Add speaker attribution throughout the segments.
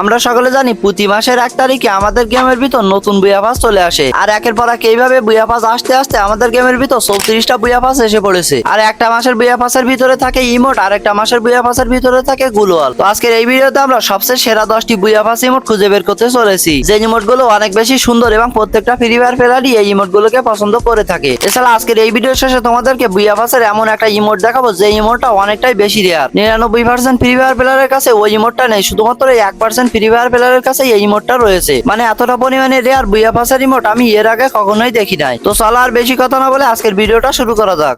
Speaker 1: আমরা সকলে জানি প্রতি মাসের এক তারিখে আমাদের গেমের ভিতর নতুন বুয়া পাস চলে আসে। আর একের পর এক এইভাবে বুয়া পাস আসতে আসতে আমাদের গেমের ভিতর চৌত্রিশটা বুয়া পাস এসে পড়েছে। আর একটা মাসের বুয়া পাসের ভিতরে থাকে ইমোট, আর একটা মাসের বুয়া পাসের ভিতরে থাকে গুলোয়াল। তো আজকের এই ভিডিওতে আমরা সবচেয়ে সেরা দশটি বুয়া পাস ইমোট খুঁজে বের করতে চলেছি। যে ইমোটগুলো অনেক বেশি সুন্দর এবং প্রত্যেকটা ফ্রি ফায়ার ফেলারই এই ইমোট গুলোকে পছন্দ করে থাকে। এছাড়া আজকের এই ভিডিও শেষে তোমাদেরকে বুয়া পাসের এমন একটা ইমোট দেখাবো, যে ইমোটটা অনেকটাই বেশি রেয়ার নিরানব্বই পার্সেন্ট ফ্রি ফায়ার প্লেয়ারের কাছে ওই ইমোটটা নেই, শুধুমাত্র এক পার্সেন্ট ফ্রি ফায়ার প্লেয়ারের কাছে এই মোডটা রয়েছে। মানে এতটা পরিমাণে রেয়ার বুয়া পাসের রিমোট আমি এর আগে কখনোই দেখি নাই। তো চলো আর বেশি কথা না বলে আজকের ভিডিওটা শুরু করা যাক।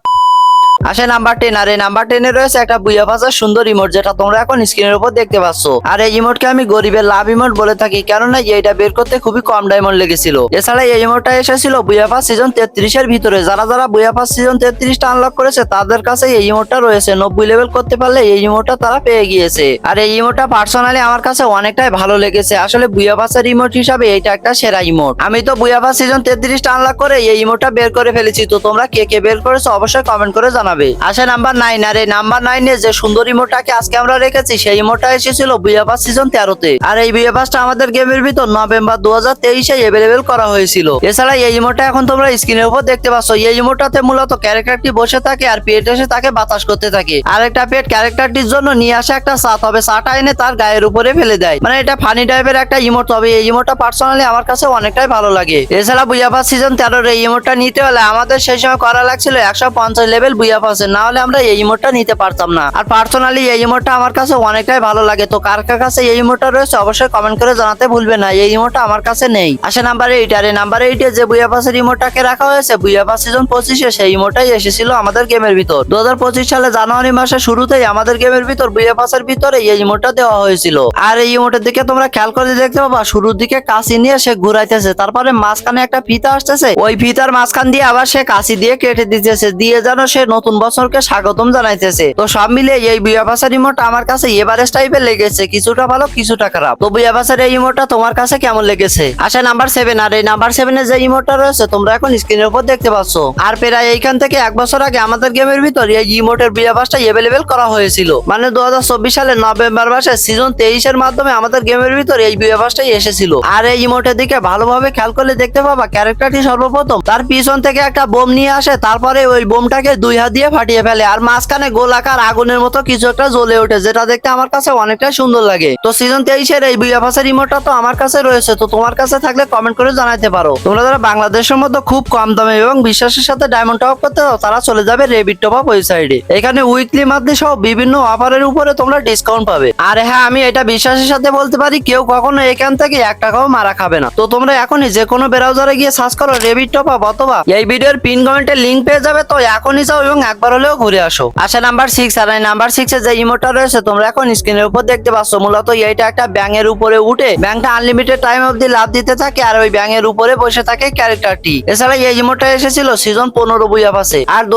Speaker 1: আসে নাম্বার টেন আর এই নাম্বার টেনে রয়েছে একটা বুয়া ভাষার সুন্দর ইমোট যেটা তোমরা এখন স্ক্রিনের উপর দেখতে পাচ্ছ। আর এই ইমোটকে আমি গরিবের লাভ ইমোট বলে থাকি, কেননা এইটা বের করতে খুবই কম ডায়মন্ড লেগেছিল। এছাড়া এই ইমোটটা এসেছিল বুয়াফাস সিজন তেত্রিশের ভিতরে। যারা যারা বুয়াফাস সিজন তেত্রিশটা আনলক করেছে, তাদের কাছে এই ইমোটটা রয়েছে। নব্বই লেভেল করতে পারলে এই ইমোটটা তারা পেয়ে গিয়েছে। আর এই ইমোটটা পার্সোনালি আমার কাছে অনেকটাই ভালো লেগেছে। আসলে বুয়াফাসের ইমোট হিসাবে এটা একটা সেরা ইমোট আমি তো বুয়াফাস সিজন তেত্রিশটা আনলক করে এই ইমোটটা বের করে ফেলেছি। তো তোমরা কে কে বের করেছ অবশ্যই কমেন্ট করে জানাবে। আসে নাম্বার নাইন আর এই নাম্বার নাইনে যে সুন্দর ইমোটাকে আজকে আমরা রেখেছি, সেই ইমোটা এসেছিল বুয়াপাস সিজন তেরোতে। আর এই বুয়াপাসটা আমাদের গেমের ভিতর নভেম্বর দু হাজার তেইশে এভেলেবেল করা হয়েছিল। এছাড়া এই ইমোটা এখন তোমরা স্ক্রিনের উপর দেখতে পাচ্ছ। এই ইমোটাতে মূলত ক্যারেক্টারটি বসে থাকে আর পেট এসে তাকে বাতাস করতে থাকে। আর একটা পেট ক্যারেক্টারটির জন্য নিয়ে আসে একটা চা তবে চাটা এনে তার গায়ের উপরে ফেলে দেয়। মানে এটা ফানি টাইপের একটা ইমোট তবে এই ইমোটা পার্সোনালি আমার কাছে অনেকটাই ভালো লাগে। এছাড়া বুয়াপাস সিজন তেরোর এই ইমোটটা নিতে হলে আমাদের সেই সময় করা লাগছিল একশো পঞ্চাশ লেভেল বুয়াপাসের না হলে আমরা এই ইমোটটা নিতে পারতাম না। আর পার্সোনালি এই ইমোটটা আমার কাছে অনেকটাই ভালো লাগে। তো কার কার কাছে এই ইমোটটা রয়েছে অবশ্যই কমেন্ট করে জানাতে ভুলবে না। এই ইমোটটা আমার কাছে নেই। আসে নাম্বার এইট আর এই নাম্বার এইটে যে বুয়াপাসের ইমোটটাকে রাখা হয়েছে বুয়া বুয়াপাস সিজন পঁচিশে সেই ইমোটাই এসেছিল আমাদের গেমের ভিতর। দু সালে জানুয়ারি মাসের শুরুতেই আমাদের গেমের ভিতর বুয়াপাসের ভিতরে এই ইমোটটা দেওয়া হয়েছিল। আর এই ইমোটের দিকে তোমরা খেয়াল করে দেখতে পাবা, শুরুর দিকে কাশি নিয়ে সে ঘুরাইতেছে। তারপরে মাঝখানে একটা ফিতা আসতেছে। ওই ফিতার মাঝখান দিয়ে আবার সে কাশি দিয়ে কেটে দিতেছে। দিয়ে যেন সে নতুন বছরকে স্বাগতম জানাইতেছে। তো সব মিলিয়ে এই বুয়াবাসার রিমোট আমার কাছে এভারেজ টাইপের লেগেছে, কিছুটা ভালো, কিছুটা খারাপ। তো বুয়াবাসার এই ইমোটটা তোমার কাছে কেমন লেগেছে? আসে নাম্বার সেভেন আর এই নাম্বার সেভেন এর যে ইমোটটা রয়েছে, তোমরা এখন স্ক্রিনের উপর দেখতে পাচ্ছ। আর প্রায় এইখান থেকে এক বছর আগে আমাদের গেমের ভিতর এই ইমোটের বুয়াবাসটা এভেলেবেল করা হয়েছিল। মানে দু হাজার চব্বিশ সালের নভেম্বর মাসে সিজন তেইশের মাধ্যমে আমাদের গেমের ভিতর এই বুয়াবাসটাই এসেছিল। আর এই ইমোটের দিকে ভালোভাবে খেয়াল করলে দেখতে পাবা ক্যারেক্টারটি সর্বপ্রথম তার পিছন থেকে একটা বোম নিয়ে আসে, তারপরে ওই বোমটাকে দুই হাত দিয়ে ফাটিয়ে ফেলে। আর মাঝখানে গোলাকার আগুনের মতো কিছু একটা জ্বলে ওঠে, যেটা দেখতে আমার কাছে অনেকটা সুন্দর লাগে। তো সিজন তেইশের এই বিয়াফাসের রিমোটটা তো আমার কাছে রয়েছে, তো তোমার কাছে থাকলে কমেন্ট করে জানাতে পারো। তোমরা যারা বাংলাদেশের মধ্যে খুব কম দামে এবং বিশ্বাসের সাথে ডায়মন্ড টপ করতে চাও, তারা চলে যাবে রেবিট টপ আপ ওয়েবসাইটে এখানে উইকলি মান্থলি সহ বিভিন্ন অফারের উপরে তোমরা ডিসকাউন্ট পাবে। আর হ্যাঁ আমি এটা বিশ্বাসের সাথে বলতে পারি, কেউ কখনো এখান থেকে এক টাকাও মারা খাবে না। তো তোমরা এখনই যে কোনো ব্রাউজারে গিয়ে সার্চ করো রেবিট টপ আপ অথবা এই ভিডিওর পিন কমেন্টের লিঙ্ক পেয়ে যাবে। তো এখনই যাও এবং একবার হলেও ঘুরে আসো। আসে নাম্বার সিক্স আর নাম্বার সিক্স এর যে ইমোটা রয়েছে, তোমরা এখন স্ক্রিনের উপর দেখতে পাচ্ছ। মূলত এইটা একটা ব্যাঙের উপরে উঠে, ব্যাংকটা আনলিমিটেড টাইম অবধি লাভ দিতে থাকে আর ওই ব্যাঙের উপরে বসে থাকে ক্যারেক্টারটি এছাড়া এই ইমোটা এসেছিল সিজন পনেরো বুয়াভাসে আর দু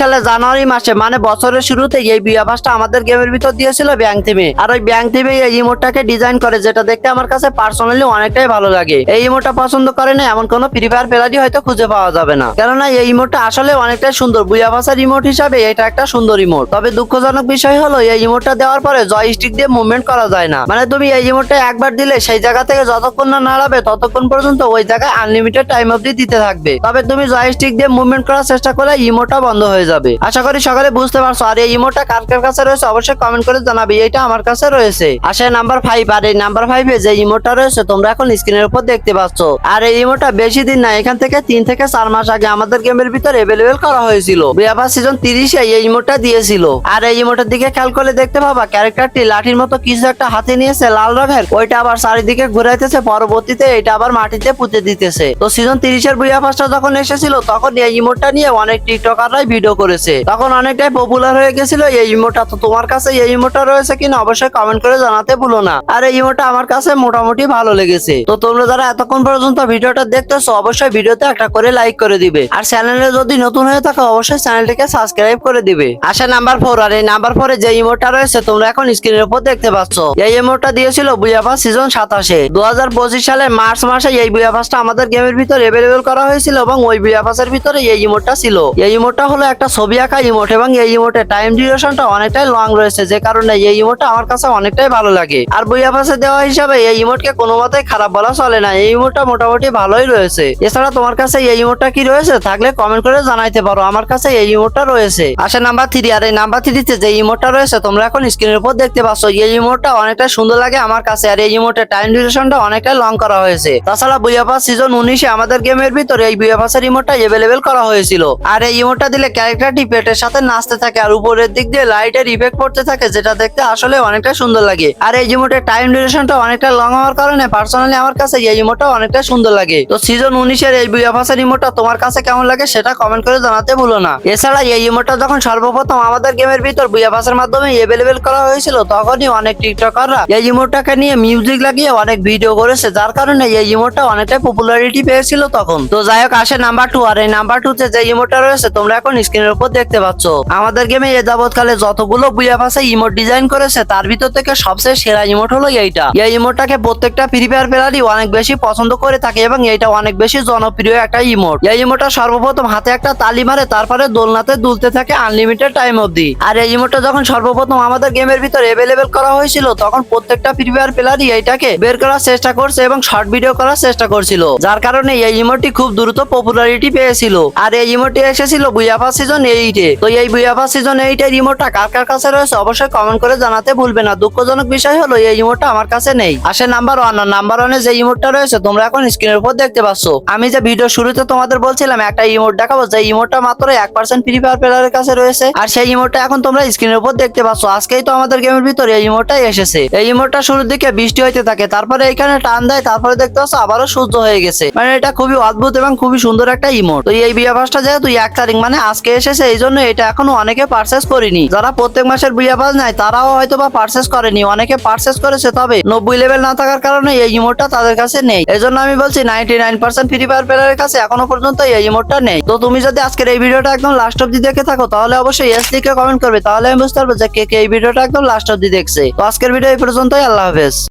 Speaker 1: সালে জানুয়ারি মাসে মানে বছরের শুরুতে এই বুয়াভাসটা আমাদের গেমের ভিতর দিয়েছিল ব্যাংক থিমে আর ওই ব্যাংক থিমে এই ইমোটাকে ডিজাইন করে, যেটা দেখতে আমার কাছে পার্সোনালি অনেকটাই ভালো লাগে। এই ইমোটা পছন্দ করে না, এমন কোনো ফ্রি ফায়ার প্লেয়ারই হয়তো খুঁজে পাওয়া যাবে না। কেননা এই ইমোটটা আসলে অনেকটাই সুন্দর। বুয়াভাসার ইমোট হিসাবে এটা একটা সুন্দর রিমোট তবে দুঃখজনক বিষয় হলো, এই ইমোটটা দেওয়ার পরে জয়স্টিক দিয়ে মুভমেন্ট করা যায় না। মানে তুমি এই ইমোটটা একবার দিলে সেই জায়গা থেকে যতক্ষণ না নাড়াবে, ততক্ষণ পর্যন্ত ওই জায়গায় আনলিমিটেড টাইম অবধি দিতে থাকবে। তবে তুমি জয়স্টিক দিয়ে মুভমেন্ট করার চেষ্টা করলে ইমোটটা বন্ধ হয়ে যাবে। আশা করি সকালে বুঝতে পারছ। আর এই ইমোটটা কার কার কাছে রয়েছে অবশ্যই কমেন্ট করে জানাবে। এটা আমার কাছে রয়েছে। আসে নাম্বার ফাইভ আর এই নাম্বার ফাইভে যে ইমোটটা রয়েছে, তোমরা এখন স্ক্রিনের উপর দেখতে পাচ্ছ। আর এই ইমোটটা বেশি দিন না, এখান থেকে তিন থেকে চার মাস আগে আমাদের গেমের ভিতরে অ্যাভেলেবেল করা হয়েছিল। বিয়াবা সিজন তিরিশে এই ইমোটটা দিয়েছিল। আর এই ইমোটের দিকে খেয়াল করলে দেখতে পাবা ক্যারেক্টারটি লাঠির মতো কিছু একটা হাতে নিয়েছে, লাল রঙের। ওইটা আবার চারিদিকে ঘুরাইতেছে, পরবর্তীতে এটা আবার মাটিতে পুঁতে দিতেছে। তো সিজন তিরিশের বুয়া পাসটা যখন এসেছিল, তখন এই ইমোটটা নিয়ে অনেক টিকটকাররাই ভিডিও করেছে। তখন অনেকটাই পপুলার হয়ে গেছিল এই ইমোটটা তো তোমার কাছে এই ইমোটটা রয়েছে কিনা অবশ্যই কমেন্ট করে জানাতে ভুলো না। আর এই ইমোটটা আমার কাছে মোটামুটি ভালো লেগেছে। তো তোমরা যারা এতক্ষণ পর্যন্ত ভিডিওটা দেখতেছো, অবশ্যই ভিডিওতে একটা করে লাইক করে দিবে। আর চ্যানেলে যদি নতুন হয়ে থাকো, অবশ্যই চ্যানেলটিকে সাবস্ক্রাইব করে দিবে। আসে নাম্বার ফোর আর এই নাম্বার ফোরে যে ইমোটটা রয়েছে, তোমরা এখন স্ক্রিনের উপর দেখতে পাচ্ছ। এই ইমোটটা দিয়েছিল বুয়াপাস সিজন সাতাশে। দু হাজার পঁচিশ সালের মার্চ মাসে এই বুয়াপাসটা আমাদের গেমের ভিতর এভেলেবেল করা হয়েছিল এবং ওই বুয়াপাসের ভিতরে এই ইমোটটা ছিল। এই ইমোটটা হলো একটা ছবি আঁকা ইমোট এবং এই ইমোটে টাইম ডিউরেশনটা অনেকটাই লং রয়েছে, যে কারণে এই ইমোটটা আমার কাছে অনেকটাই ভালো লাগে। আর বুয়াপাসে দেওয়া হিসাবে এই ইমোটকে কোনো মতেই খারাপ বলা চলে না। এই ইমোটটা মোটামুটি ভালোই রয়েছে। এছাড়া তোমার কাছে এই ইমোটটা কি রয়েছে, থাকলে কমেন্ট করে জানাইতে পারো। আমার কাছে এই ইমোটটা রয়েছে। আসে নাম্বার থ্রি আর এই নাম্বার থ্রিতে যে ইমোটটা রয়েছে, তোমরা এখন স্ক্রিনের উপর দেখতে পাচ্ছ, এই ইমোটটা অনেকটা সুন্দর লাগে আমার কাছে, আর এই ইমোটের টাইম ডিউরেশনটা অনেকটা লং করা হয়েছে। তাছাড়া বুয়াপাস সিজন উনিশে আমাদের গেমের ভিতরে এই বুয়াপাসের ইমোটটা এভেলেবেল করা হয়েছিল। আর এই ইমোটটা দিলে ক্যারেক্টারটি পেটের সাথে নাচতে থাকে, আর উপরের দিক দিয়ে লাইটের ইফেক্ট পড়তে থাকে, যেটা দেখতে আসলে অনেকটা সুন্দর লাগে। আর এই ইমোটের টাইম ডিউরেশনটা অনেকটা লং হওয়ার কারণে পার্সোনালি আমার কাছে এই ইমোটটা অনেকটা সুন্দর লাগে। তো সিজন উনিশের এই বুয়াপাসের ইমোটটা তোমার কাছে কেমন লাগে সেটা কমেন্ট করে জানাতে ভুলো না। এছাড়া এই ইমোটটা যখন সর্বপ্রথম আমাদের গেমের ভিতর বুয়াপাসের মাধ্যমে এভেলেবেল করা হয়েছিল, তখনই অনেক টিকটকাররা এই ইমোটটাকে নিয়ে মিউজিক লাগিয়ে অনেক ভিডিও করেছে, যার কারণে এই ইমোটটা অনেকটাই পপুলারিটি পেয়েছিল তখন। তো যাই হোক, আসে নাম্বার টু আর এই নাম্বার টু তে যে ইমোটটা রয়েছে, তোমরা এখন স্ক্রিনের উপর দেখতে পাচ্ছ। আমাদের গেমে এ যাবৎকালে যতগুলো বুয়াপাসে ইমোট ডিজাইন করেছে, তার ভিতর থেকে সবচেয়ে সেরা ইমোট হলো এইটা। এই ইমোটটাকে প্রত্যেকটা ফ্রি ফায়ার প্লেয়ারই অনেক বেশি পছন্দ করে থাকে এবং এটা অনেক বেশি জনপ্রিয় একটা ইমোট এই ইমোটটা সর্বপ্রথম হাতে একটা তালি মারে, তারপরে দোলনাতে দুলতে থাকে আনলিমিটেড টাইম অবধি। আর এই ইমোটটা যখন সর্বপ্রথম আমাদের গেমের ভিতর এভেলেবেল করা হয়েছিল, তখন প্রত্যেকটা ফ্রি ফায়ার প্লেয়ারই এইটাকে বের করার চেষ্টা করছে এবং শর্ট ভিডিও করার চেষ্টা করছিল। যার কারণে এই ইমোটটি খুব দ্রুত পপুলারিটি পেয়েছিল। আর এই ইমোটটি এসেছিল বুয়াফা সিজন এইটে তো এই বুয়াফা সিজন এইটের ইমোটটা কার কার কাছে রয়েছে অবশ্যই কমেন্ট করে জানাতে ভুলবে না। দুঃখজনক বিষয় হলো, এই ইমোটটা আমার কাছে নেই। আসে নাম্বার ওয়ান আর নাম্বার ওয়ানে যে ইমোটটা রয়েছে, তোমরা এখন স্ক্রিনের উপর দেখতে পাচ্ছ। আমি যে ভিডিও শুরুতে তোমাদের বলছিলাম, একটা ইমোট দেখাবো, যে ইমোটটা মাত্র এক পার্সেন্ট ফ্রি ফায়ার প্লেয়ারের কাছে রয়েছে। আর সেই ইমোটটা এখন তোমরা স্ক্রিনের উপর দেখতে পাচ্ছ। আজকেই তো আমাদের গেমের ভিতরে এই ইমোটটাই এসেছে। এই ইমোটটা শুরুর দিকে বৃষ্টি হইতে থাকে, তারপরে এখানে টান দেয়, তারপরে দেখতে পাচ্ছ আবারও সূর্য হয়ে গেছে। মানে এটা খুবই অদ্ভুত এবং খুবই সুন্দর একটা ইমোট তো এই বিয়াভাসটা যেহেতু এক তারিখ মানে আজকে এসেছে, এই জন্য এটা এখনও অনেকে পার্সেস করিনি। যারা প্রত্যেক মাসের বিয়াভাস নেয়, তারাও হয়তো বা পার্সেস করেনি। অনেকে পার্সেস করেছে, তবে নব্বই লেভেল না থাকার কারণে এই ইমোটটা তাদের কাছে নেই। এই জন্য আমি বলছি ninety nine percent free fire প্লেয়ারের কাছে এখনও পর্যন্ত এই ইমোটটা নেই। তো তুমি যদি আজকের এই ভিডিওটা একদম লাস্ট অব্দি দেখে থাকো, তাহলে অবশ্যই এস লিখে কমেন্ট করবে। তাহলে আমি বুঝতে পারব যে কে কে এই ভিডিওটা একদম লাস্ট অব্দি দেখছে। তো আজকের ভিডিও এই পর্যন্তই, আল্লাহ হাফেজ।